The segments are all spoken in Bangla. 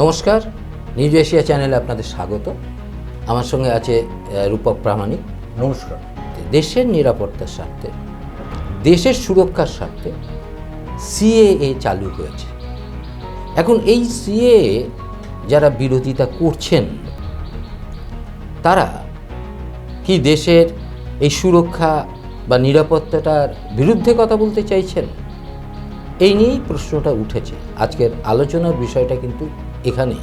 নমস্কার নিউজ এশিয়া চ্যানেলে আপনাদের স্বাগত। আমার সঙ্গে আছে রূপক প্রামাণিক। নমস্কার। দেশের নিরাপত্তার স্বার্থে দেশের সুরক্ষার স্বার্থে সিএএ চালু হয়েছে। এখন এই সিএএ যারা বিরোধিতা করছেন তারা কি দেশের এই সুরক্ষা বা নিরাপত্তাটার বিরুদ্ধে কথা বলতে চাইছেন? এই নিয়েই প্রশ্নটা উঠেছে। আজকের আলোচনার বিষয়টা কিন্তু এখানে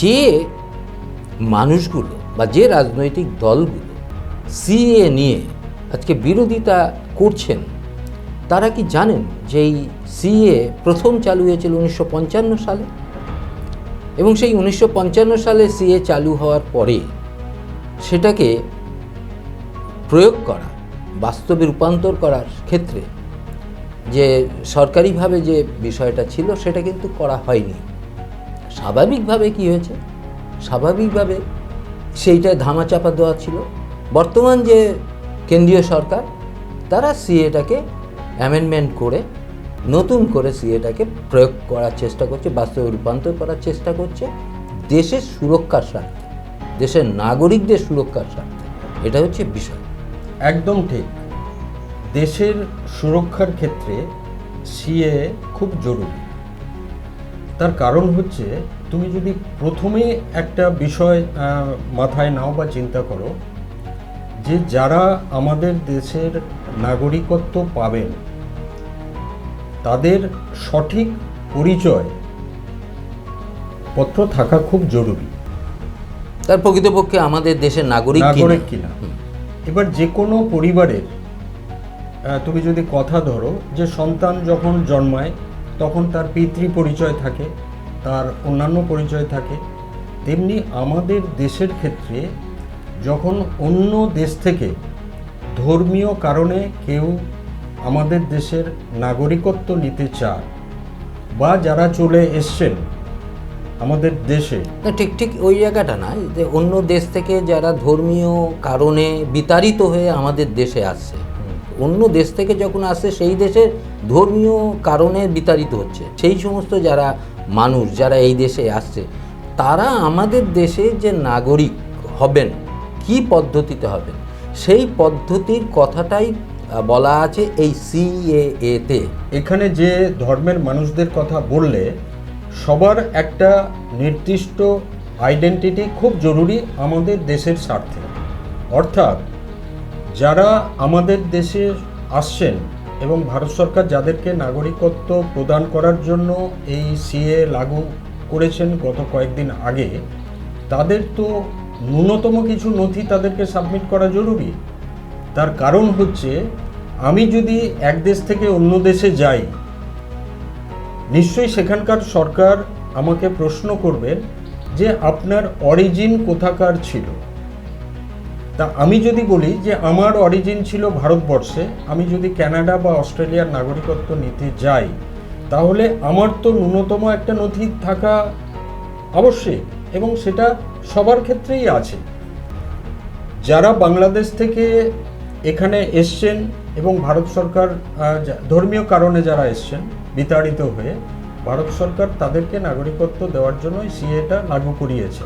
যে মানুষগুলো বা যে রাজনৈতিক দলগুলো সিএ নিয়ে আজকে বিরোধিতা করছেন, তারা কি জানেন যে এই সিএ প্রথম চালু হয়েছিল উনিশশো পঞ্চান্ন সালে? এবং সেই উনিশশো পঞ্চান্ন সালে সিএ চালু হওয়ার পরে সেটাকে প্রয়োগ করা, বাস্তবে রূপান্তর করার ক্ষেত্রে যে সরকারিভাবে যে বিষয়টা ছিল সেটা কিন্তু করা হয়নি। স্বাভাবিকভাবে কি হয়েছে? স্বাভাবিকভাবে সেইটা ধামাচাপা দেওয়া ছিল। বর্তমান যে কেন্দ্রীয় সরকার, তারা সিএটাকে অ্যামেন্ডমেন্ট করে, নতুন করে সিএটাকে প্রয়োগ করার চেষ্টা করছে, বাস্তবে রূপান্তর করার চেষ্টা করছে দেশের সুরক্ষার স্বার্থে, দেশের নাগরিকদের সুরক্ষার স্বার্থে। এটা হচ্ছে বিষয়। একদম ঠিক। দেশের সুরক্ষার ক্ষেত্রে সিএ খুব জরুরি। তার কারণ হচ্ছে তুমি যদি প্রথমে একটা বিষয় মাথায় নাও বা চিন্তা করো যে যারা আমাদের দেশের নাগরিকত্ব পাবেন তাদের সঠিক পরিচয় পত্র থাকা খুব জরুরি। তার প্রকৃতপক্ষে আমাদের দেশের নাগরিক। নাগরিক কিনা? এবার যে কোনো পরিবারের তুমি যদি কথা ধরো যে সন্তান যখন জন্মায় তখন তার পিতৃ পরিচয় থাকে, তার অন্যান্য পরিচয় থাকে। তেমনি আমাদের দেশের ক্ষেত্রে যখন অন্য দেশ থেকে ধর্মীয় কারণে কেউ আমাদের দেশের নাগরিকত্ব নিতে চায় বা যারা চলে এসছেন আমাদের দেশে ঠিক ঠিক ওই জায়গাটা না, যে অন্য দেশ থেকে যারা ধর্মীয় কারণে বিতাড়িত হয়ে আমাদের দেশে আসছে। অন্য দেশ থেকে যখন আসছে সেই দেশের ধর্মীয় কারণে বিতাড়িত হচ্ছে। সেই সমস্ত যারা মানুষ, যারা এই দেশে আসছে, তারা আমাদের দেশে যে নাগরিক হবেন, কি পদ্ধতিতে হবেন, সেই পদ্ধতির কথাটাই বলা আছে এই সিএএতে এখানে যে ধর্মের মানুষদের কথা বললে, সবার একটা নির্দিষ্ট আইডেন্টিটি খুব জরুরি আমাদের দেশের স্বার্থে। অর্থাৎ যারা আমাদের দেশে আসছেন এবং ভারত সরকার যাদেরকে নাগরিকত্ব প্রদান করার জন্য এই সিএ লাগু করেছেন গত কয়েকদিন আগে, তাদের তো ন্যূনতম কিছু নথি তাদেরকে সাবমিট করা জরুরি। তার কারণ হচ্ছে, আমি যদি এক দেশ থেকে অন্য দেশে যাই, নিশ্চয়ই সেখানকার সরকার আমাকে প্রশ্ন করবেন যে আপনার অরিজিন কোথাকার ছিল। তা আমি যদি বলি যে আমার অরিজিন ছিল ভারতবর্ষে, আমি যদি কানাডা বা অস্ট্রেলিয়ার নাগরিকত্ব নিতে যাই, তাহলে আমার তো ন্যূনতম একটা নথি থাকা আবশ্যিক এবং সেটা সবার ক্ষেত্রেই আছে। যারা বাংলাদেশ থেকে এখানে এসছেন এবং ভারত সরকার ধর্মীয় কারণে যারা এসছেন, বিতাড়িত হয়ে, ভারত সরকার তাদেরকে নাগরিকত্ব দেওয়ার জন্যই সিএটা লাগু করিয়েছে।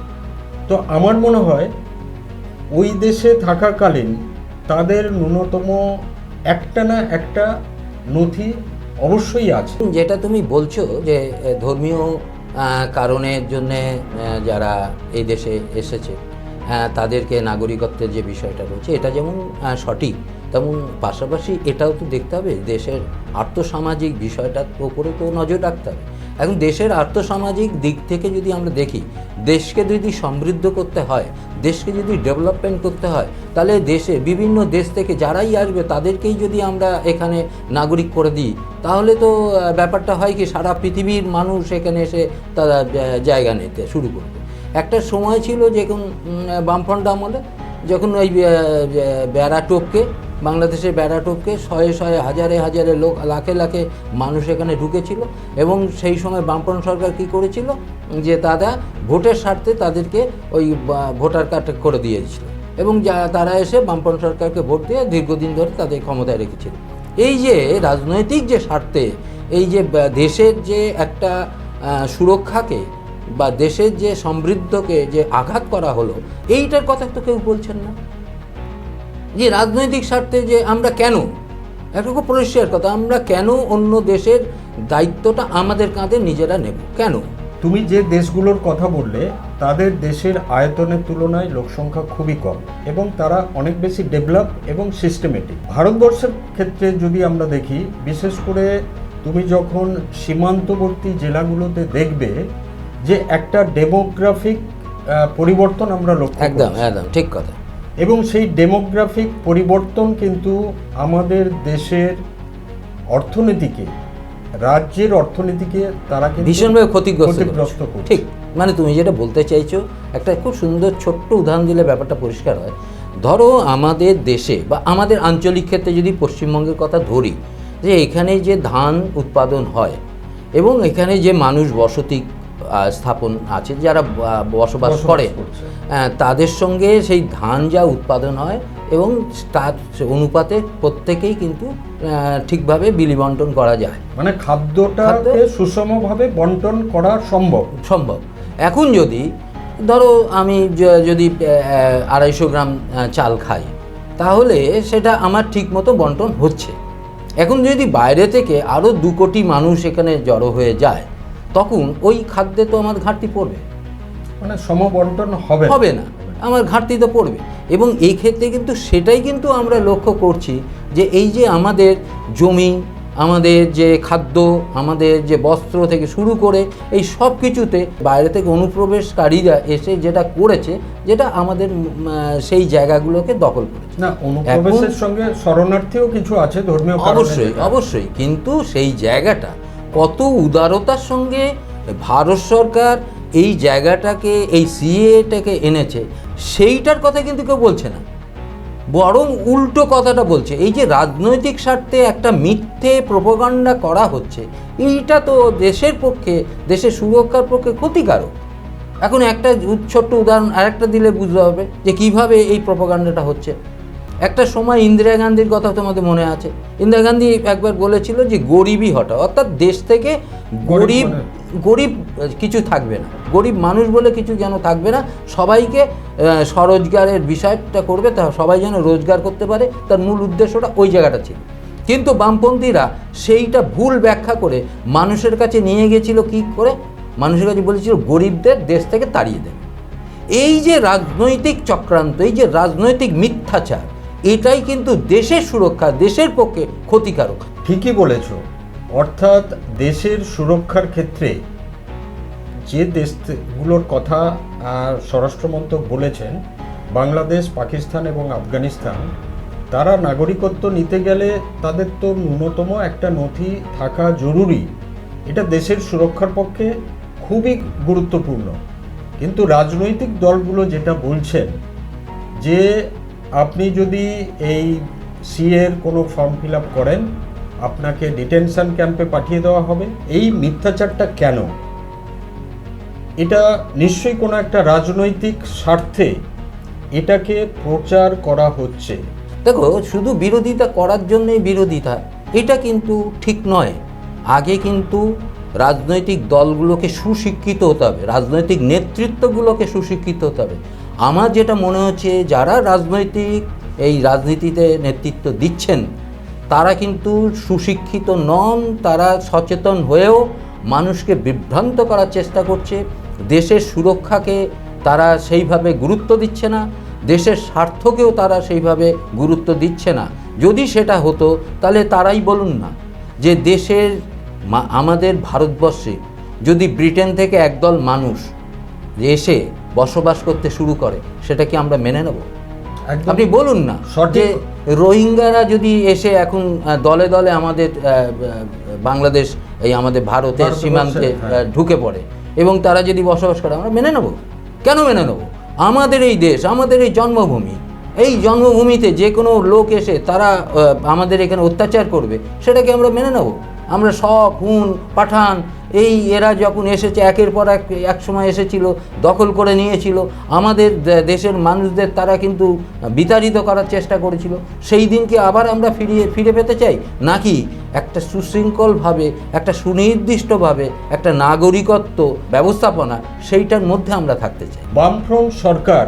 তো আমার মনে হয় ওই দেশে থাকাকালীন তাদের ন্যূনতম একটা না একটা নথি অবশ্যই আছে। যেটা তুমি বলছো যে ধর্মীয় কারণের জন্যে যারা এই দেশে এসেছে তাদেরকে নাগরিকত্বের যে বিষয়টা রয়েছে, এটা যেমন সঠিক, তেমন পাশাপাশি এটাও তো দেখতে হবে, দেশের আর্থসামাজিক বিষয়টার উপরে তো নজর রাখতে হবে। এখন দেশের আর্থসামাজিক দিক থেকে যদি আমরা দেখি, দেশকে যদি সমৃদ্ধ করতে হয়, দেশকে যদি ডেভেলপমেন্ট করতে হয়, তাহলে দেশে বিভিন্ন দেশ থেকে যারাই আসবে, তাদেরকেই যদি আমরা এখানে নাগরিক করে দিই, তাহলে তো ব্যাপারটা হয় কি, সারা পৃথিবীর মানুষ এখানে এসে তারা জায়গা নিতে শুরু করবে। একটা সময় ছিল যখন বামফ্রন্ট আমলে, যখন ওই বেড়া টোপকে বাংলাদেশের বেড়া টোপকে শয়ে শয়ে হাজারে হাজারে লোক লাখে লাখে মানুষ এখানে ঢুকেছিল এবং সেই সময় বামফ্রন্ট সরকার কি করেছিল? যে তারা ভোটের স্বার্থে তাদেরকে ওই ভোটার কার্ড করে দিয়েছিল এবং যা, তারা এসে বামফ্রন্ট সরকারকে ভোট দিয়ে দীর্ঘদিন ধরে তাদের ক্ষমতায় রেখেছিল। এই যে রাজনৈতিক যে স্বার্থে, এই যে দেশের যে একটা সুরক্ষাকে বা দেশের যে সমৃদ্ধকে যে আঘাত করা হলো, এইটার কথা তো কেউ বলছেন না। যে রাজনৈতিক স্বার্থে যে আমরা কেন? একটা খুব পরিষ্কার কথা আমরা কেন অন্য দেশের দায়িত্বটা আমাদের কাঁধে নিজেরা নেব? কেন? তুমি যে দেশগুলোর কথা বললে তাদের দেশের আয়তনের তুলনায় লোকসংখ্যা খুবই কম এবং তারা অনেক বেশি ডেভেলপ এবং সিস্টেমেটিক। ভারতবর্ষের ক্ষেত্রে যদি আমরা দেখি বিশেষ করে তুমি যখন সীমান্তবর্তী জেলাগুলোতে দেখবে যে একটা ডেমোগ্রাফিক পরিবর্তন আমরা লক্ষ্য একদম একদম ঠিক কথা। এবং সেই ডেমোগ্রাফিক পরিবর্তন কিন্তু আমাদের দেশের অর্থনীতিকে রাজ্যের অর্থনীতিকে তারা ভীষণভাবে ক্ষতিগ্রস্ত ঠিক মানে তুমি যেটা বলতে চাইছো একটা খুব সুন্দর ছোট্ট উদাহরণ দিলে ব্যাপারটা পরিষ্কার হয়। ধরো আমাদের দেশে বা আমাদের আঞ্চলিক ক্ষেত্রে যদি পশ্চিমবঙ্গের কথা ধরি যে এখানে যে ধান উৎপাদন হয় এবং এখানে যে মানুষ বসতি স্থাপন আছে যারা বসবাস করে তাদের সঙ্গে সেই ধান যা উৎপাদন হয় এবং তার অনুপাতে প্রত্যেকেই কিন্তু ঠিকভাবে বিলি বন্টন করা যায়। মানে খাদ্যটাকে খাদ্য- সুষমভাবে বন্টন করা সম্ভব? সম্ভব। এখন যদি ধরো আমি যদি আড়াইশো গ্রাম চাল খাই তাহলে সেটা আমার ঠিক মতো বন্টন হচ্ছে। এখন যদি বাইরে থেকে আরও দু কোটি মানুষ এখানে জড়ো হয়ে যায় তখন ওই খাদ্যে তো আমার ঘাটতি পড়বে। মানে সমবন্টন হবে। হবে না। আমার ঘাটতি তো পড়বে। এবং এই ক্ষেত্রে কিন্তু সেটাই কিন্তু আমরা লক্ষ্য করছি যে এই যে আমাদের জমি আমাদের যে খাদ্য আমাদের যে বস্ত্র থেকে শুরু করে এই সব কিছুতে বাইরে থেকে অনুপ্রবেশকারীরা এসে যেটা করেছে যেটা আমাদের সেই জায়গাগুলোকে দখল করেছে। না অনুপ্রবেশের সঙ্গে শরণার্থীও কিছু আছে ধর্মীয় অবশ্যই অবশ্যই। কিন্তু সেই জায়গাটা কত উদারতার সঙ্গে ভারত সরকার এই জায়গাটাকে, এই সিএটাকে এনেছে, সেইটার কথা কিন্তু কেউ বলছে না। বরং উল্টো কথাটা বলছে। এই যে রাজনৈতিক স্বার্থে একটা মিথ্যে প্রোপাগান্ডা করা হচ্ছে, এইটা তো দেশের পক্ষে, দেশের সুরক্ষার পক্ষে ক্ষতিকারক। এখন একটা ছোট্ট উদাহরণ আরেকটা দিলে বুঝতে হবে যে কীভাবে এই প্রোপাগান্ডাটা হচ্ছে। একটা সময় ইন্দিরা গান্ধীর কথা তোমাদের মনে আছে? ইন্দিরা গান্ধী একবার বলেছিল যে গরিবই হটাও অর্থাৎ দেশ থেকে গরিব গরিব কিছু থাকবে না। গরিব মানুষ বলে কিছু যেন থাকবে না সবাইকে স্বরোজগারের বিষয়টা করবে তা সবাই যেন রোজগার করতে পারে তার মূল উদ্দেশ্যটা ওই জায়গাটা ছিল। কিন্তু বামপন্থীরা সেইটা ভুল ব্যাখ্যা করে মানুষের কাছে নিয়ে গেছিল কি করে? মানুষের কাছে বলেছিল গরিবদের দেশ থেকে তাড়িয়ে দেবে এই যে রাজনৈতিক চক্রান্ত এই যে রাজনৈতিক মিথ্যাচার এটাই কিন্তু দেশের সুরক্ষা, দেশের পক্ষে ক্ষতিকারক। ঠিকই বলেছ। অর্থাৎ দেশের সুরক্ষার ক্ষেত্রে যে দেশগুলোর কথা স্বরাষ্ট্রমন্ত্রক বলেছেন, বাংলাদেশ, পাকিস্তান এবং আফগানিস্তান, তারা নাগরিকত্ব নিতে গেলে তাদের তো ন্যূনতম একটা নথি থাকা জরুরি। এটা দেশের সুরক্ষার পক্ষে খুবই গুরুত্বপূর্ণ। কিন্তু রাজনৈতিক দলগুলো যেটা বলছেন, যে আপনি যদি এই সিএর কোনো ফর্ম ফিল আপ করেন, আপনাকে ডিটেনশন ক্যাম্পে পাঠিয়ে দেওয়া হবে। এই মিথ্যাচারটা কেন? এটা নিশ্চয়ই কোনো একটা রাজনৈতিক স্বার্থে এটাকে প্রচার করা হচ্ছে। দেখো, শুধু বিরোধিতা করার জন্যই বিরোধিতা, এটা কিন্তু ঠিক নয়। আগে কিন্তু রাজনৈতিক দলগুলোকে সুশিক্ষিত হতে হবে, রাজনৈতিক নেতৃত্বগুলোকে সুশিক্ষিত হতে হবে। আমার যেটা মনে হচ্ছে, যারা রাজনৈতিক এই রাজনীতিতে নেতৃত্ব দিচ্ছেন, তারা কিন্তু সুশিক্ষিত নন, তারা সচেতন হয়েও মানুষকে বিভ্রান্ত করার চেষ্টা করছে। দেশের সুরক্ষাকে তারা সেইভাবে গুরুত্ব দিচ্ছে না, দেশের স্বার্থকেও তারা সেইভাবে গুরুত্ব দিচ্ছে না। যদি সেটা হতো, তাহলে তারাই বলুন না যে দেশের আমাদের ভারতবর্ষে যদি ব্রিটেন থেকে একদল মানুষ এসে বসবাস করতে শুরু করে সেটা কি আমরা মেনে নেব? আপনি বলুন না যে রোহিঙ্গারা যদি এসে এখন দলে দলে আমাদের বাংলাদেশ এই আমাদের ভারতের সীমান্তে হ্যাঁ। ঢুকে পড়ে এবং তারা যদি বসবাস করে আমরা মেনে নেব। কেন মেনে নেব? আমাদের এই দেশ আমাদের এই জন্মভূমি এই জন্মভূমিতে যে কোনো লোক এসে তারা আমাদের এখানে অত্যাচার করবে সেটাকে আমরা মেনে নেব। আমরা সব হুন পাঠান, এই এরা যখন এসেছে, একের পর এক এক সময় এসেছিল, দখল করে নিয়েছিল, আমাদের দেশের মানুষদের তারা কিন্তু বিতাড়িত করার চেষ্টা করেছিল। সেই দিনকে আবার আমরা ফিরিয়ে, ফিরে পেতে চাই? নাকি একটা সুশৃঙ্খলভাবে, একটা সুনির্দিষ্টভাবে, একটা নাগরিকত্ব ব্যবস্থাপনা, সেইটার মধ্যে আমরা থাকতে চাই? বামফ্রন্ট সরকার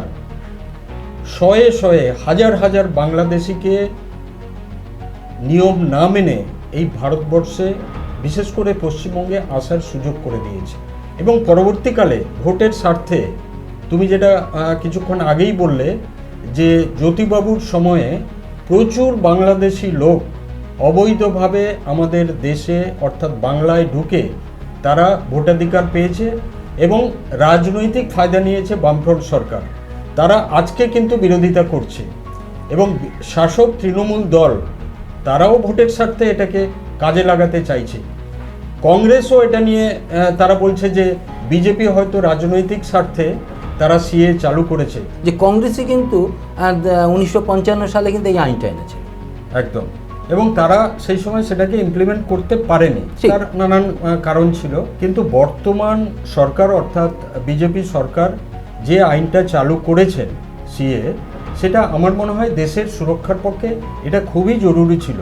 শয়ে শয়ে হাজার হাজার বাংলাদেশিকে নিয়ম না মেনে এই ভারতবর্ষে বিশেষ করে পশ্চিমবঙ্গে আসার সুযোগ করে দিয়েছে। এবং পরবর্তীকালে ভোটের স্বার্থে তুমি যেটা কিছুক্ষণ আগেই বললে যে জ্যোতিবাবুর সময়ে প্রচুর বাংলাদেশি লোক অবৈধভাবে আমাদের দেশে, অর্থাৎ বাংলায় ঢুকে তারা ভোটাধিকার পেয়েছে এবং রাজনৈতিক ফায়দা নিয়েছে বামফ্রন্ট সরকার। তারা আজকে কিন্তু বিরোধিতা করছে এবং শাসক তৃণমূল দল তারাও ভোটের স্বার্থে এটাকে কাজে লাগাতে চাইছে। কংগ্রেসও এটা নিয়ে তারা বলছে যে বিজেপি হয়তো রাজনৈতিক স্বার্থে তারা সিএ চালু করেছে। যে কংগ্রেসই কিন্তু উনিশশো পঞ্চান্ন সালে কিন্তু এই আইনটা এনেছে। একদম। এবং তারা সেই সময় সেটাকে ইমপ্লিমেন্ট করতে পারেনি। তার নানান কারণ ছিল। কিন্তু বর্তমান সরকার অর্থাৎ বিজেপি সরকার যে আইনটা চালু করেছেন সিএ সেটা আমার মনে হয় দেশের সুরক্ষার পক্ষে এটা খুবই জরুরি ছিল।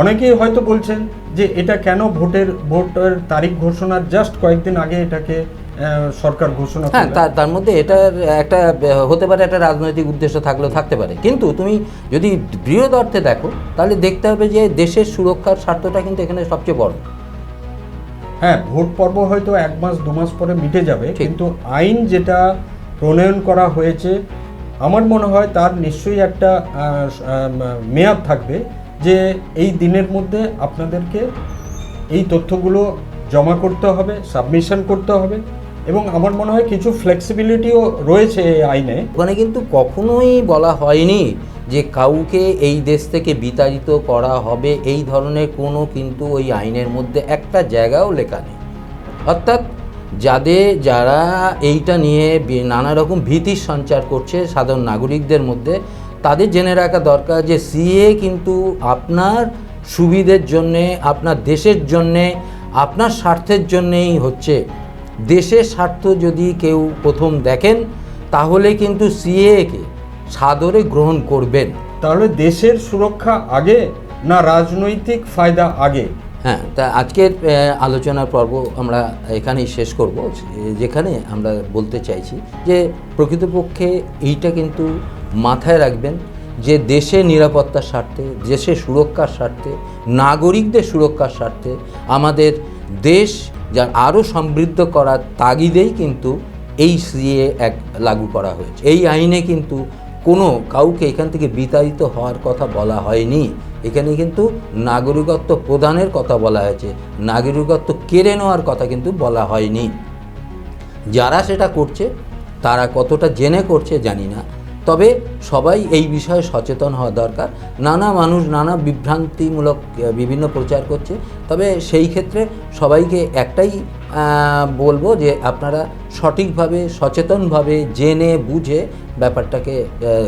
অনেকেই হয়তো বলছেন যে এটা কেন ভোটের ভোটের তারিখ ঘোষণার জাস্ট কয়েকদিন আগে এটাকে সরকার ঘোষণা হ্যাঁ তার তার মধ্যে এটার একটা হতে পারে একটা রাজনৈতিক উদ্দেশ্য থাকলেও থাকতে পারে। কিন্তু তুমি যদি বৃহৎ অর্থে দেখো তাহলে দেখতে হবে যে দেশের সুরক্ষার স্বার্থটা কিন্তু এখানে সবচেয়ে বড়। হ্যাঁ ভোট পর্ব হয়তো এক মাস দু মাস পরে মিটে যাবে কিন্তু আইন যেটা প্রণয়ন করা হয়েছে আমার মনে হয় তার নিশ্চয়ই একটা মেয়াদ থাকবে যে এই দিনের মধ্যে আপনাদেরকে এই তথ্যগুলো জমা করতে হবে সাবমিশন করতে হবে এবং আমার মনে হয় কিছু ফ্লেক্সিবিলিটিও রয়েছে এই আইনে। ওখানে কিন্তু কখনোই বলা হয়নি যে কাউকে এই দেশ থেকে বিতাড়িত করা হবে, এই ধরনের কোনো কিন্তু ওই আইনের মধ্যে একটা জায়গাও লেখা নেই। অর্থাৎ যাদের যারা এইটা নিয়ে নানা রকম ভীতির সঞ্চার করছে সাধারণ নাগরিকদের মধ্যে, তাদের জেনে রাখা দরকার যে সিএ কিন্তু আপনার সুবিধের জন্যে, আপনার দেশের জন্যে, আপনার স্বার্থের জন্যেই হচ্ছে। দেশের স্বার্থ যদি কেউ প্রথম দেখেন, তাহলে কিন্তু সিএকে সাদরে গ্রহণ করবেন। তাহলে দেশের সুরক্ষা আগে না রাজনৈতিক ফায়দা আগে? হ্যাঁ তা আজকের আলোচনার পর্ব আমরা এখানেই শেষ করব। যেখানে আমরা বলতে চাইছি যে প্রকৃতপক্ষে এইটা কিন্তু মাথায় রাখবেন যে দেশের নিরাপত্তার স্বার্থে, দেশের সুরক্ষার স্বার্থে, নাগরিকদের সুরক্ষার স্বার্থে, আমাদের দেশ যা আরও সমৃদ্ধ করার তাগিদেই কিন্তু এই সিএ এক লাগু করা হয়েছে। এই আইনে কিন্তু কোনো কাউকে এখান থেকে বিতাড়িত হওয়ার কথা বলা হয়নি। এখানে কিন্তু নাগরিকত্ব প্রদানের কথা বলা হয়েছে। নাগরিকত্ব কেড়ে নেওয়ার কথা কিন্তু বলা হয়নি। যারা সেটা করছে, তারা কতটা জেনে করছে জানি না। তবে সবাই এই বিষয়ে সচেতন হওয়া দরকার। নানা মানুষ নানা বিভ্রান্তিমূলক বিভিন্ন প্রচার করছে। তবে সেই ক্ষেত্রে সবাইকে একটাই বলব যে আপনারা সঠিকভাবে, সচেতনভাবে জেনে বুঝে ব্যাপারটাকে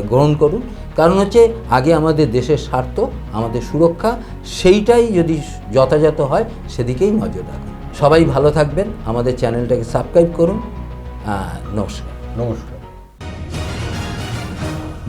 গ্রহণ করুন। কারণ হচ্ছে আগে আমাদের দেশের স্বার্থ, আমাদের সুরক্ষা, সেইটাই যদি যথাযথ হয় সেদিকেই নজর রাখুন। সবাই ভালো থাকবেন। আমাদের চ্যানেলটাকে সাবস্ক্রাইব করুন। নমস্কার। নমস্কার।